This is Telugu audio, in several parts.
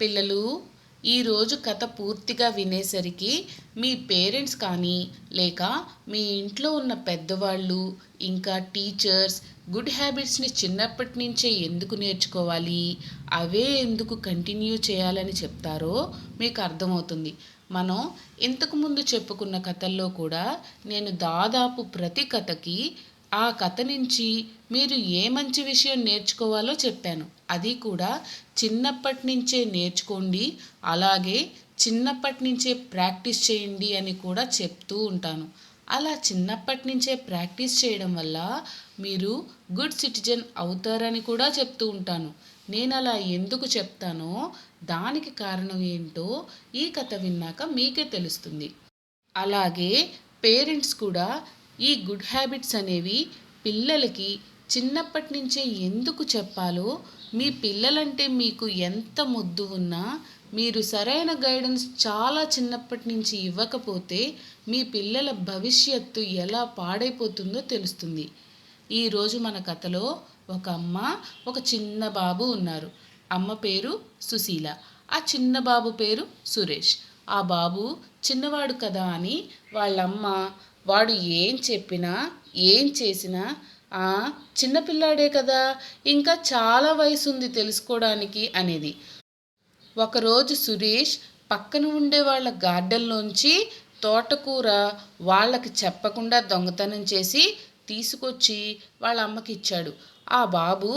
పిల్లలు ఈరోజు కథ పూర్తిగా వినేసరికి మీ పేరెంట్స్ కానీ లేక మీ ఇంట్లో ఉన్న పెద్దవాళ్ళు ఇంకా టీచర్స్ గుడ్ హ్యాబిట్స్ని చిన్నప్పటి నుంచే ఎందుకు నేర్చుకోవాలి? అవే ఎందుకు కంటిన్యూ చేయాలని చెప్తారో మీకు అర్థమవుతుంది. మనం ఇంతకుముందు చెప్పుకున్న కథల్లో కూడా నేను దాదాపు ప్రతి కథకి ఆ కథ నుంచి మీరు ఏ మంచి విషయం నేర్చుకోవాలో చెప్పాను. అది కూడా చిన్నప్పటి నుంచే నేర్చుకోండి అలాగే చిన్నప్పటి నుంచే ప్రాక్టీస్ చేయండి అని కూడా చెప్తూ ఉంటాను. అలా చిన్నప్పటి నుంచే ప్రాక్టీస్ చేయడం వల్ల మీరు గుడ్ సిటిజన్ అవుతారని కూడా చెప్తూ ఉంటాను. నేను అలా ఎందుకు చెప్తానో దానికి కారణం ఏంటో ఈ కథ విన్నాక మీకే తెలుస్తుంది. అలాగే పేరెంట్స్ కూడా ఈ గుడ్ హ్యాబిట్స్ అనేవి పిల్లలకి చిన్నప్పటి నుంచే ఎందుకు చెప్పాలో మీ పిల్లలంటే మీకు ఎంత ముద్దు ఉన్నా మీరు సరైన గైడెన్స్ చాలా చిన్నప్పటి నుంచి ఇవ్వకపోతే మీ పిల్లల భవిష్యత్తు ఎలా పాడైపోతుందో తెలుస్తుంది. ఈరోజు మన కథలో ఒక అమ్మ ఒక చిన్న బాబు ఉన్నారు. అమ్మ పేరు సుశీల ఆ చిన్న బాబు పేరు సురేష్. ఆ బాబు చిన్నవాడు కదా అని వాళ్ళమ్మ వాడు ఏం చెప్పినా ఏం చేసినా "ఆ, చిన్నపిల్లాడే కదా ఇంకా చాలా వయసు ఉంది తెలుసుకోవడానికి అనేది. ఒకరోజు సురేష్ పక్కన ఉండే వాళ్ళ గార్డెన్లోంచి తోటకూర వాళ్ళకి చెప్పకుండా దొంగతనం చేసి తీసుకొచ్చి వాళ్ళ అమ్మకి ఇచ్చాడు ఆ బాబు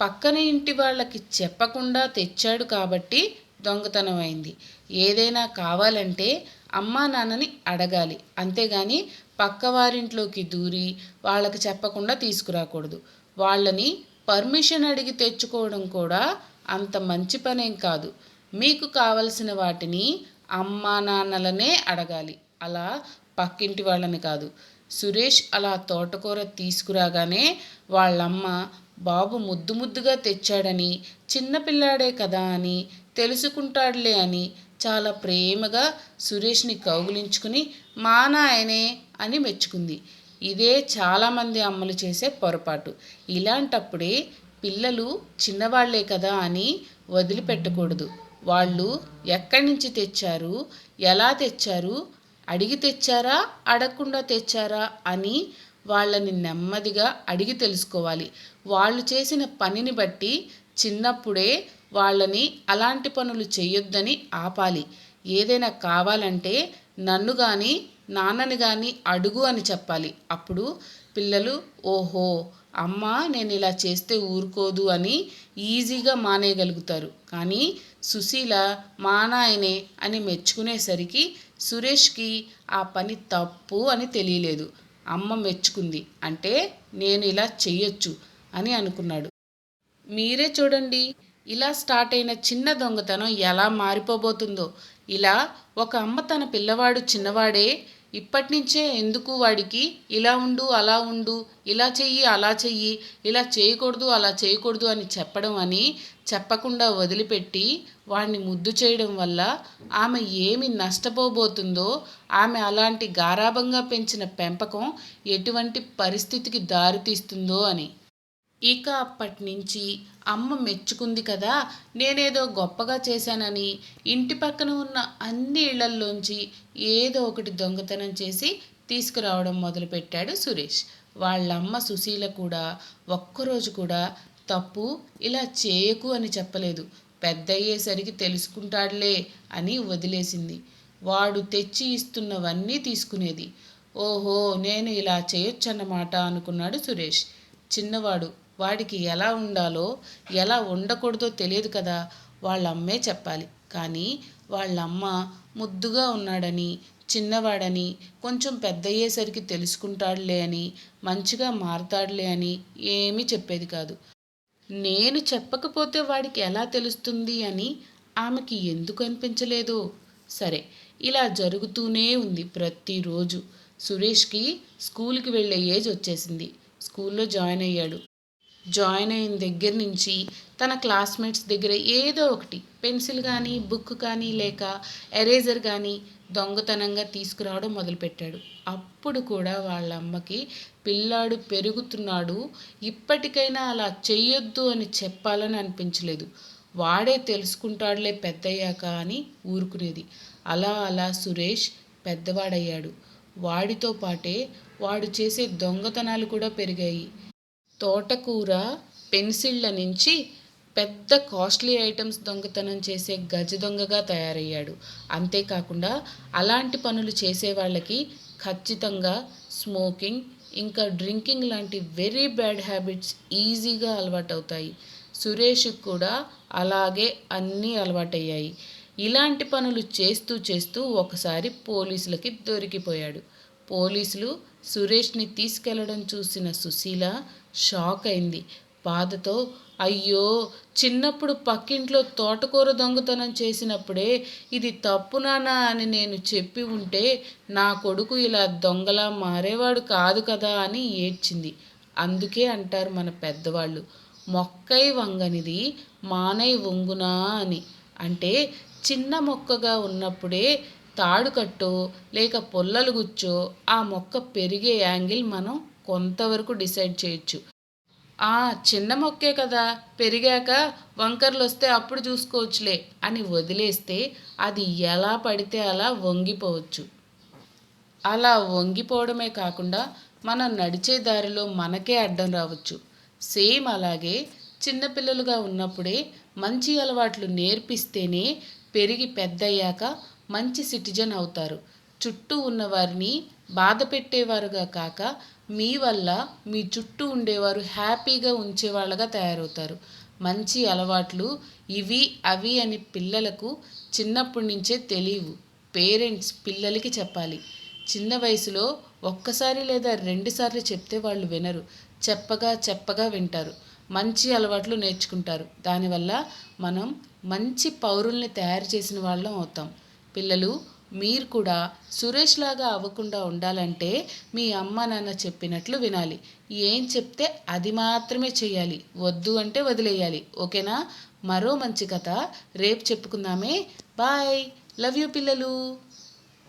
పక్కన ఇంటి వాళ్ళకి చెప్పకుండా తెచ్చాడు కాబట్టి దొంగతనం అయింది. ఏదైనా కావాలంటే అమ్మా నాన్నని అడగాలి. అంతేగాని పక్కవారింట్లోకి దూరి వాళ్ళకి చెప్పకుండా తీసుకురాకూడదు. వాళ్ళని పర్మిషన్ అడిగి తెచ్చుకోవడం కూడా అంత మంచి పనేం కాదు. మీకు కావలసిన వాటిని అమ్మా నాన్నలనే అడగాలి. అలా పక్కింటి వాళ్ళని కాదు. సురేష్ అలా తోటకూర తీసుకురాగానే వాళ్ళమ్మ బాబు ముద్దు ముద్దుగా తెచ్చాడని చిన్నపిల్లాడే కదా అని తెలుసుకుంటాడులే అని చాలా ప్రేమగా సురేష్ని కౌగిలించుకుని మా నాయనే అని మెచ్చుకుంది. ఇదే చాలామంది అమ్మలు చేసే పొరపాటు. ఇలాంటప్పుడే పిల్లలు చిన్నవాళ్ళే కదా అని వదిలిపెట్టకూడదు. వాళ్ళు ఎక్కడి నుంచి తెచ్చారు ఎలా తెచ్చారు అడిగి తెచ్చారా అడగకుండా తెచ్చారా అని వాళ్ళని నెమ్మదిగా అడిగి తెలుసుకోవాలి. వాళ్ళు చేసిన పనిని బట్టి చిన్నప్పుడే వాళ్ళని అలాంటి పనులు చేయొద్దని ఆపాలి. ఏదైనా కావాలంటే నన్ను కానీ నాన్నని కానీ అడుగు అని చెప్పాలి. అప్పుడు పిల్లలు ఓహో అమ్మ నేను ఇలా చేస్తే ఊరుకోదు అని ఈజీగా మానేయగలుగుతారు. కానీ సుశీల మానాయనే అని మెచ్చుకునేసరికి సురేష్కి ఆ పని తప్పు అని తెలియలేదు. అమ్మ మెచ్చుకుంది. అంటే నేను ఇలా చెయ్యొచ్చు అని అనుకున్నాడు. మీరే చూడండి. ఇలా స్టార్ట్ అయిన చిన్న దొంగతనం ఎలా మారిపోబోతుందో. ఇలా ఒక అమ్మ తన పిల్లవాడు చిన్నవాడే ఇప్పటి నుంచే ఎందుకు వాడికి ఇలా ఉండు అలా ఉండు ఇలా చెయ్యి అలా చెయ్యి ఇలా చేయకూడదు అలా చేయకూడదు అని చెప్పడం అని చెప్పకుండా వదిలిపెట్టి వాడిని ముద్దు చేయడం వల్ల ఆమె ఏమి నష్టపోబోతుందో ఆమె అలాంటి గారాభంగా పెంచిన పెంపకం ఎటువంటి పరిస్థితికి దారితీస్తుందో అని. ఇక అప్పటి నుంచి అమ్మ మెచ్చుకుంది కదా నేనేదో గొప్పగా చేశానని ఇంటి పక్కన ఉన్న అన్ని ఇళ్ళల్లోంచి ఏదో ఒకటి దొంగతనం చేసి తీసుకురావడం మొదలుపెట్టాడు సురేష్. వాళ్ళమ్మ సుశీల కూడా ఒక్కరోజు కూడా తప్పు ఇలా చేయకు అని చెప్పలేదు. పెద్ద అయ్యేసరికి తెలుసుకుంటాడులే అని వదిలేసింది. వాడు తెచ్చి ఇస్తున్నవన్నీ తీసుకునేది. ఓహో నేను ఇలా చేయొచ్చన్నమాట అనుకున్నాడు సురేష్. చిన్నవాడు వాడికి ఎలా ఉండాలో ఎలా ఉండకూడదో తెలియదు కదా వాళ్ళ అమ్మే చెప్పాలి. కానీ వాళ్ళమ్మ ముద్దుగా ఉన్నాడని చిన్నవాడని కొంచెం పెద్ద అయ్యేసరికి తెలుసుకుంటాడులే అని మంచిగా మారతాడులే అని ఏమీ చెప్పేది కాదు. నేను చెప్పకపోతే వాడికి ఎలా తెలుస్తుంది అని ఆమెకి ఎందుకు అనిపించలేదు? సరే ఇలా జరుగుతూనే ఉంది ప్రతిరోజు. సురేష్కి స్కూల్కి వెళ్ళే ఏజ్ వచ్చేసింది. స్కూల్లో జాయిన్ అయ్యాడు. జాయిన్ అయిన దగ్గర నుంచి తన క్లాస్మేట్స్ దగ్గర ఏదో ఒకటి పెన్సిల్ కానీ బుక్ కానీ లేక ఎరేజర్ కానీ దొంగతనంగా తీసుకురావడం మొదలుపెట్టాడు. అప్పుడు కూడా వాళ్ళ అమ్మకి పిల్లాడు పెరుగుతున్నాడు ఇప్పటికైనా అలా చెయ్యొద్దు అని చెప్పాలని అనిపించలేదు. వాడే తెలుసుకుంటాడులే పెద్దయ్యాక అని ఊరుకునేది. అలా అలా సురేష్ పెద్దవాడయ్యాడు. వాడితో పాటే వాడు చేసే దొంగతనాలు కూడా పెరిగాయి. తోటకూర పెన్సిళ్ళ నుంచి పెద్ద కాస్ట్లీ ఐటమ్స్ దొంగతనం చేసే గజ దొంగగా తయారయ్యాడు. అంతేకాకుండా అలాంటి పనులు చేసే వాళ్ళకి ఖచ్చితంగా స్మోకింగ్ ఇంకా డ్రింకింగ్ లాంటి వెరీ బ్యాడ్ హ్యాబిట్స్ ఈజీగా అలవాటవుతాయి. సురేష్ కూడా అలాగే అన్నీ అలవాటయ్యాయి. ఇలాంటి పనులు చేస్తూ చేస్తూ ఒకసారి పోలీసులకి దొరికిపోయాడు. పోలీసులు సురేష్ని తీసుకెళ్ళడం చూసిన సుశీల షాక్ అయింది. బాధతో అయ్యో చిన్నప్పుడు పక్కింట్లో తోటకూర దొంగతనం చేసినప్పుడే ఇది తప్పు నానా అని నేను చెప్పి ఉంటే నా కొడుకు ఇలా దొంగలా మారేవాడు కాదు కదా అని ఏడ్చింది. అందుకే అంటారు మన పెద్దవాళ్ళు. మొక్కై వంగనిది మానై వంగునా అని. అంటే చిన్న మొక్కగా ఉన్నప్పుడే తాడుకట్టో లేక పొల్లలు గుచ్చో ఆ మొక్క పెరిగే యాంగిల్ మనం కొంతవరకు డిసైడ్ చేయొచ్చు. ఆ చిన్న మొక్కే కదా పెరిగాక వంకర్లు వస్తే అప్పుడు చూసుకోవచ్చులే అని వదిలేస్తే అది ఎలా పడితే అలా వంగిపోవచ్చు. అలా వంగిపోవడమే కాకుండా మనం నడిచే దారిలో మనకే అడ్డం రావచ్చు. సేమ్ అలాగే చిన్నపిల్లలుగా ఉన్నప్పుడే మంచి అలవాట్లు నేర్పిస్తేనే పెరిగి పెద్దయ్యాక మంచి సిటిజన్ అవుతారు. చుట్టూ ఉన్నవారిని బాధ పెట్టేవారుగా కాక మీ వల్ల మీ చుట్టూ ఉండేవారు హ్యాపీగా ఉంచేవాళ్ళగా తయారవుతారు. మంచి అలవాట్లు ఇవి అవి అని పిల్లలకు చిన్నప్పటి నుంచే తెలియవు. పేరెంట్స్ పిల్లలకి చెప్పాలి. చిన్న వయసులో ఒక్కసారి లేదా రెండుసార్లు చెప్తే వాళ్ళు వినరు. చెప్పగా చెప్పగా వింటారు. మంచి అలవాట్లు నేర్చుకుంటారు. దానివల్ల మనం మంచి పౌరుల్ని తయారు చేసిన వాళ్ళం అవుతాం. పిల్లలు మీరు కూడా సురేష్ లాగా అవ్వకుండా ఉండాలంటే మీ అమ్మ నాన్న చెప్పినట్లు వినాలి. ఏం చెప్తే అది మాత్రమే చేయాలి వద్దు అంటే వదిలేయాలి. ఓకేనా? మరో మంచి కథ రేపు చెప్పుకుందామే. బాయ్. లవ్ యూ పిల్లలు.